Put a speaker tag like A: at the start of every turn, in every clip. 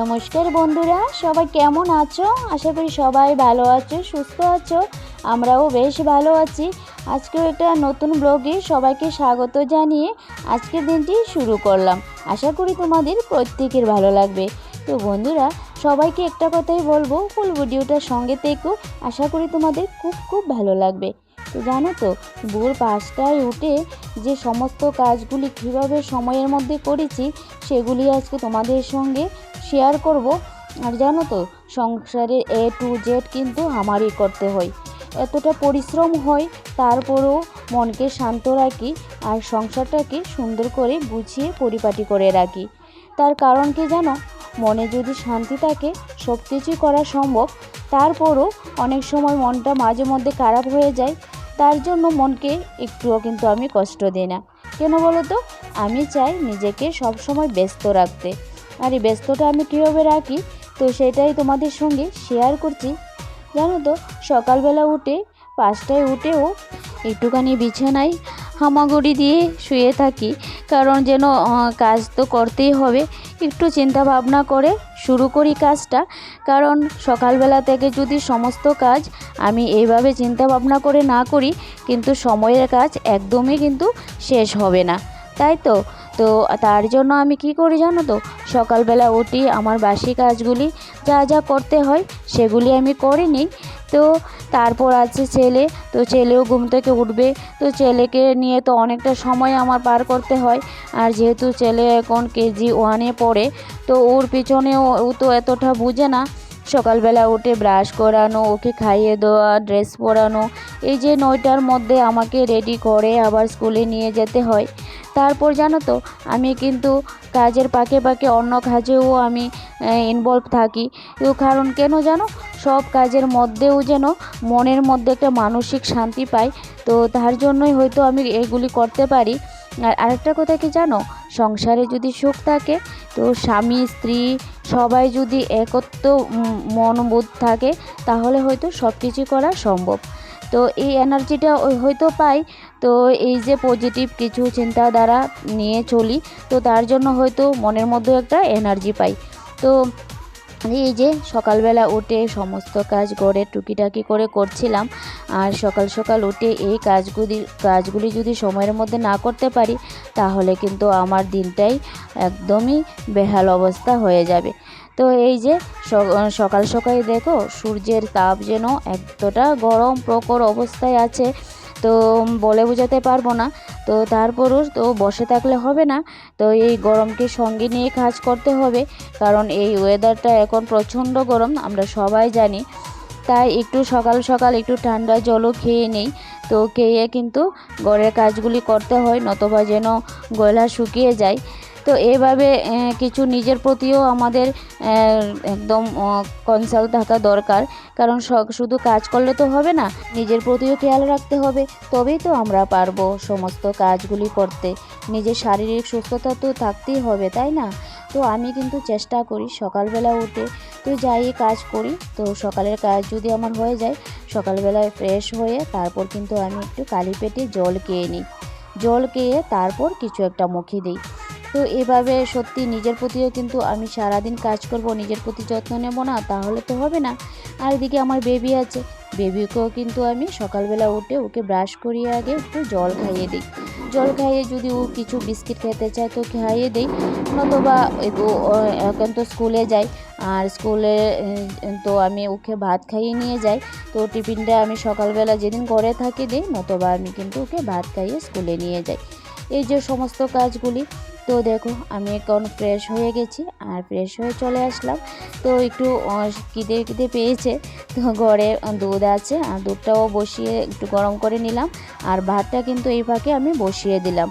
A: নমস্কার বন্ধুরা, সবাই কেমন আছো? আশা করি সবাই ভালো আছো, সুস্থ আছো, আমরাও বেশ ভালো আছি। আজকেও একটা নতুন ব্লগে সবাইকে স্বাগত জানিয়ে আজকের দিনটি শুরু করলাম। আশা করি তোমাদের প্রত্যেকের ভালো লাগবে। তো বন্ধুরা, সবাইকে একটা কথাই বলব, ফুল ভিডিওটার সঙ্গে থেকেও আশা করি তোমাদের খুব খুব ভালো লাগবে। তো জানো তো, ভোর পাঁচটায় উঠে যে সমস্ত কাজগুলি কীভাবে সময়ের মধ্যে করেছি, সেগুলি আজকে তোমাদের সঙ্গে শেয়ার করব। আর জানো তো, সংসারে এ টু জেড কিন্তু আমারই করতে হয়। এতটা পরিশ্রম হয়, তারপরেও মনকে শান্ত রাখি আর সংসারটাকে সুন্দর করে গুছিয়ে পরিপাটি করে রাখি। তার কারণ কি জানো? মনে যদি শান্তি থাকে সব কিছুই করা সম্ভব। তারপরও অনেক সময় মনটা মাঝে মধ্যে খারাপ হয়ে যায়। তার জন্য মনকে একটুও কিন্তু আমি কষ্ট দিই না। কেন বলো তো? আমি চাই নিজেকে সব সময় ব্যস্ত রাখতে। আর এই ব্যস্তটা আমি কীভাবে রাখি? তো সেটাই তোমাদের সঙ্গে শেয়ার করছি। জানো তো, সকালবেলা উঠে পাঁচটায় উঠেও একটুখানি বিছানায় হামাগুড়ি দিয়ে শুয়ে থাকি। কারণ যেন কাজ তো করতেই হবে। একটু চিন্তা ভাবনা করে শুরু করি কাজটা। কারণ সকালবেলা থেকে যদি সমস্ত কাজ আমি এইভাবে চিন্তা ভাবনা করে না করি, কিন্তু সময়ের কাজ একদমই কিন্তু শেষ হবে না। তাই তো? তো তার জন্য আমি কি করি জানো তো? সকালবেলা উঠি, আমার বাসি কাজগুলি যা যা করতে হয় সেগুলি আমি করে নিই। তো তারপর আছে ছেলে, তো ছেলেও ঘুম থেকে উঠবে। তো ছেলেকে নিয়ে তো অনেকটা সময় আমার পার করতে হয়। আর যেহেতু ছেলে এখন কেজি ওয়ানে পড়ে, তো ওর পিছনেও ও তো এতটা বুঝে না সকালবেলা উঠে ব্রাশ করানো, ওকে খাইয়ে দেওয়া, ড্রেস পরানো, এই যে নয়টার মধ্যে আমাকে রেডি করে আবার স্কুলে নিয়ে যেতে হয়। তারপর জানো তো, আমি কিন্তু কাজের পাকে পাকে অন্য কাজেও আমি ইনভলভ থাকি। কারণ কেন জানো, সব কাজের মধ্যেও যেন মনের মধ্যে একটা মানসিক শান্তি পাই। তো তার জন্যই হয়তো আমি এগুলি করতে পারি। আর আরেকটা কথা কি জানো, সংসারে যদি সুখ থাকে, তো স্বামী, স্ত্রী সবাই যদি একত্র মনোবোধ থাকে, তাহলে হয়তো সব কিছু করা সম্ভব। তো এই এনার্জিটা হয়তো পাই। তো এই যে পজিটিভ কিছু চিন্তাধারা নিয়ে চলি, তো তার জন্য হয়তো মনের মধ্যে একটা এনার্জি পাই। তো এই যে সকালবেলা উঠে সমস্ত কাজ করে টুকিটাকি করে করছিলাম, আর সকাল সকাল উঠে এই কাজগুলি কাজগুলি যদি সময়ের মধ্যে না করতে পারি, তাহলে কিন্তু আমার দিনটাই একদমই বেহাল অবস্থা হয়ে যাবে। তো এই যে সকাল সকাল দেখো, সূর্যের তাপ যেন এতটা গরম প্রকর অবস্থায় আছে তো বলে বোঝাতে পারব না। তো তারপরও তো বসে থাকলে হবে না। তো এই গরমকে সঙ্গে নিয়ে কাজ করতে হবে। কারণ এই ওয়েদারটা এখন প্রচণ্ড গরম, আমরা সবাই জানি। তাই একটু সকাল সকাল একটু ঠান্ডা জলও খেয়ে নেই। তো খেয়ে কিন্তু ঘরের কাজগুলি করতে হয়, নতবা যেন গলা শুকিয়ে যায়। তো এভাবে কিছু নিজের প্রতিও আমাদের একদম কনসাল্ট থাকা দরকার। কারণ শুধু কাজ করলে তো হবে না, নিজের প্রতিও খেয়াল রাখতে হবে। তবেই তো আমরা পারব সমস্ত কাজগুলি করতে। নিজের শারীরিক সুস্থতা তো থাকতেই হবে, তাই না? তো আমি কিন্তু চেষ্টা করি সকালবেলা উঠে, তো যাই কাজ করি। তো সকালের কাজ যদি আমার হয়ে যায়, সকালবেলায় ফ্রেশ হয়ে তারপর কিন্তু আমি একটু কালি পেটে জল খেয়ে নিই। জল খেয়ে তারপর কিছু একটা মুখে দিই। তো এভাবে সত্যি নিজের প্রতিও কিন্তু আমি সারাদিন কাজ করব, নিজের প্রতি যত্ন নেব না, তাহলে তো হবে না। আর এদিকে আমার বেবি আছে বেবিকেও কিন্তু আমি সকালবেলা উঠে ওকে ব্রাশ করিয়ে আগে একটু জল খাইয়ে দিই। জল খাইয়ে যদি ও কিছু বিস্কিট খেতে চায় তো খাইয়ে দিই, নতুবা এখন তো স্কুলে যাই আর স্কুলে তো আমি ওকে ভাত খাইয়ে নিয়ে যাই, তো টিফিনটা আমি সকালবেলা যেদিন ঘরে থাকি দিই, নতুবা আমি কিন্তু ওকে ভাত খাইয়ে স্কুলে নিয়ে যাই। এই যে সমস্ত কাজগুলি তো দেখো, আমি এখন ফ্রেশ হয়ে গেছি আর ফ্রেশ হয়ে চলে আসলাম। তো একটু খিদে খিদে পেয়েছে, তো ঘরে দুধ আছে আর দুধটাও বসিয়ে একটু গরম করে নিলাম আর ভাতটা কিন্তু এই ফাঁকে আমি বসিয়ে দিলাম।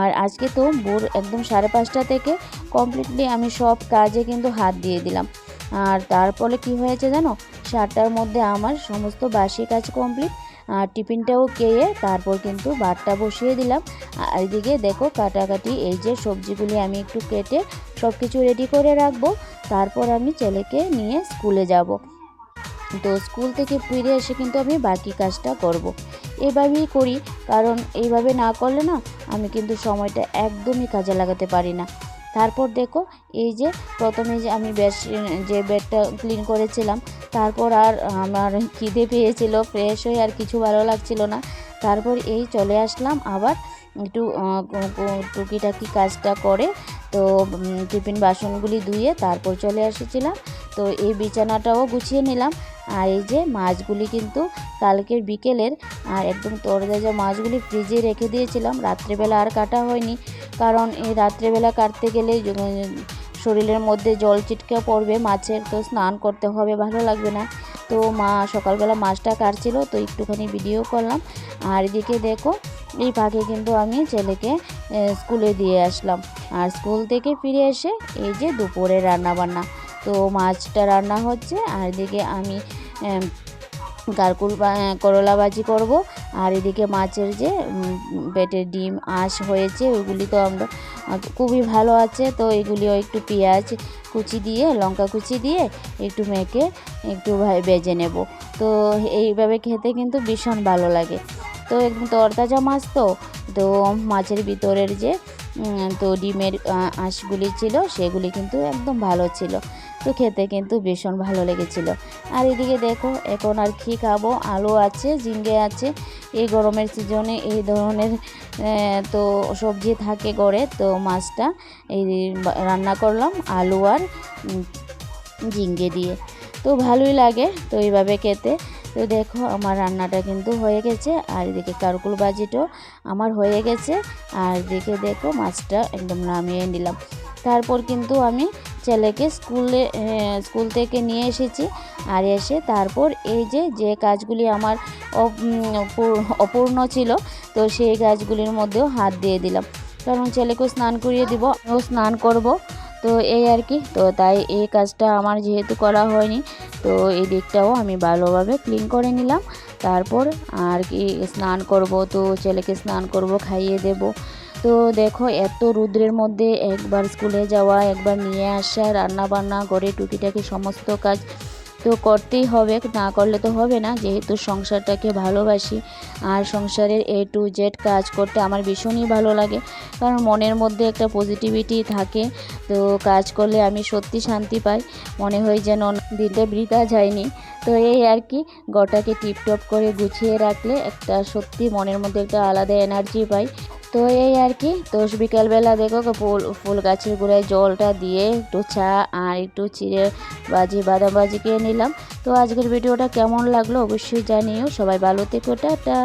A: আর আজকে তো ভোর একদম সাড়ে পাঁচটা থেকে কমপ্লিটলি আমি সব কাজে কিন্তু হাত দিয়ে দিলাম। আর তারপরে কি হয়েছে জানো? সাতটার মধ্যে আমার সমস্ত বাসি কাজ কমপ্লিট আর টিফিনটাও খেয়ে তারপর কিন্তু ভাতটা বসিয়ে দিলাম। আর এদিকে দেখো কাটাকাটি, এই যে সবজিগুলি আমি একটু কেটে সব কিছু রেডি করে রাখব। তারপর আমি ছেলেকে নিয়ে স্কুলে যাব। তো স্কুল থেকে ফিরে এসে কিন্তু আমি বাকি কাজটা করব। এভাবেই করি, কারণ এইভাবে না করলে না আমি কিন্তু সময়টা একদমই কাজে লাগাতে পারি না। তারপর দেখো, এই যে প্রথমে যে আমি বেশ যে বেডটা ক্লিন করেছিলাম, তারপর আর আমার খিদে পেয়েছিল ফ্রেশ হয়ে আর কিছু ভালো লাগছিল না। তারপর এই চলে আসলাম আবার একটু টুকিটাকি কাজটা করে, তো টিফিন বাসনগুলি ধুয়ে তারপর চলে এসেছিলাম। তো এই বিছানাটাও গুছিয়ে নিলাম। আর এই যে মাছগুলি কিন্তু কালকের বিকেলের, আর একদম তরতাজা মাছগুলি ফ্রিজে রেখে দিয়েছিলাম। রাত্রেবেলা আর কাটা হয়নি, কারণ এই রাত্রেবেলা কাটতে গেলে শরীরের মধ্যে জল চিটকে পড়বে, মাছের তো স্নান করতে হবে, ভালো লাগবে না। তো মা সকালবেলা মাছটা কাটছিল, তো একটুখানি ভিডিও করলাম। আর এদিকে দেখো, এই ফাঁকে কিন্তু আমি ছেলেকে স্কুলে দিয়ে আসলাম। আর স্কুল থেকে ফিরে এসে এই যে দুপুরে রান্না বান্না তো মাছটা রান্না হচ্ছে, আর এদিকে আমি কারকুল করলা ভাজি করব। আর এদিকে মাছের যে পেটের ডিম, আঁশ হয়েছে, ওইগুলি তো আমরা খুবই ভালো আছে। তো এগুলিও একটু পেঁয়াজ কুচি দিয়ে, লঙ্কা কুচি দিয়ে একটু মেখে একটু ভেজে নেব। তো এইভাবে খেতে কিন্তু ভীষণ ভালো লাগে। তো একদম তরতাজা মাছ তো তো মাছের ভিতরের যে তো ডিমের আঁশগুলি ছিল, সেগুলি কিন্তু একদম ভালো ছিল। তো খেতে কিন্তু ভীষণ ভালো লেগেছিল। আর এদিকে দেখো, এখন আর কী খাব? আলু আছে ঝিঙ্গে আছে। এই গরমের সিজনে এই ধরনের তো সবজি থাকে গড়ে, তো মাছটা এই রান্না করলাম আলু আর ঝিঙ্গে দিয়ে। তো ভালোই লাগে তো এইভাবে খেতে। তো দেখো, আমার রান্নাটা কিন্তু হয়ে গেছে। আর এদিকে কারকুল বাজিটাও আমার হয়ে গেছে। আর দেখে দেখো, মাছটা একদম নামিয়ে নিলাম। তারপর কিন্তু আমি ছেলেকে স্কুলে স্কুল থেকে নিয়ে এসেছি। আর এসে তারপর এই যে যে কাজগুলি আমার অপূর্ণ ছিল, তো সেই কাজগুলির মধ্যেও হাত দিয়ে দিলাম। কারণ ছেলেকেও স্নান করিয়ে দিব ও স্নান করব। তো এই আর কি, তো তাই এই কাজটা আমার যেহেতু করা হয়নি, তো এই দিকটাও আমি ভালোভাবে ক্লিন করে নিলাম। তারপর আর কি স্নান করব, তো ছেলেকে স্নান করব, খাইয়ে দেব। তো দেখো, এত রুদ্রের মধ্যে একবার স্কুলে যাওয়া, একবার নিয়ে আসা রান্না বান্না করে টুকিটাকি সমস্ত কাজ তো করতেই হবে, না করলে তো হবে না। যেহেতু সংসারটাকে ভালোবাসি আর সংসারের এ টু জেড কাজ করতে আমার ভীষণই ভালো লাগে, কারণ মনের মধ্যে একটা পজিটিভিটি থাকে। তো কাজ করলে আমি সত্যি শান্তি পাই, মনে হয় যেন দিনটা বৃথা যায়নি। তো এই আর কি, গটাকে টিপটপ করে গুছিয়ে রাখলে একটা সত্যি মনের মধ্যে একটা আলাদা এনার্জি পাই। তো এই আর কি, তো বিকালবেলা দেখো ফুল ফুল গাছের গোড়ায় জলটা দিয়ে একটু চা আর একটু চিড়ে বাজি বাদাম বাজি নিলাম। তো আজকের ভিডিওটা কেমন লাগল অবশ্যই জানিও। সবাই ভালো থেকো, টাটা।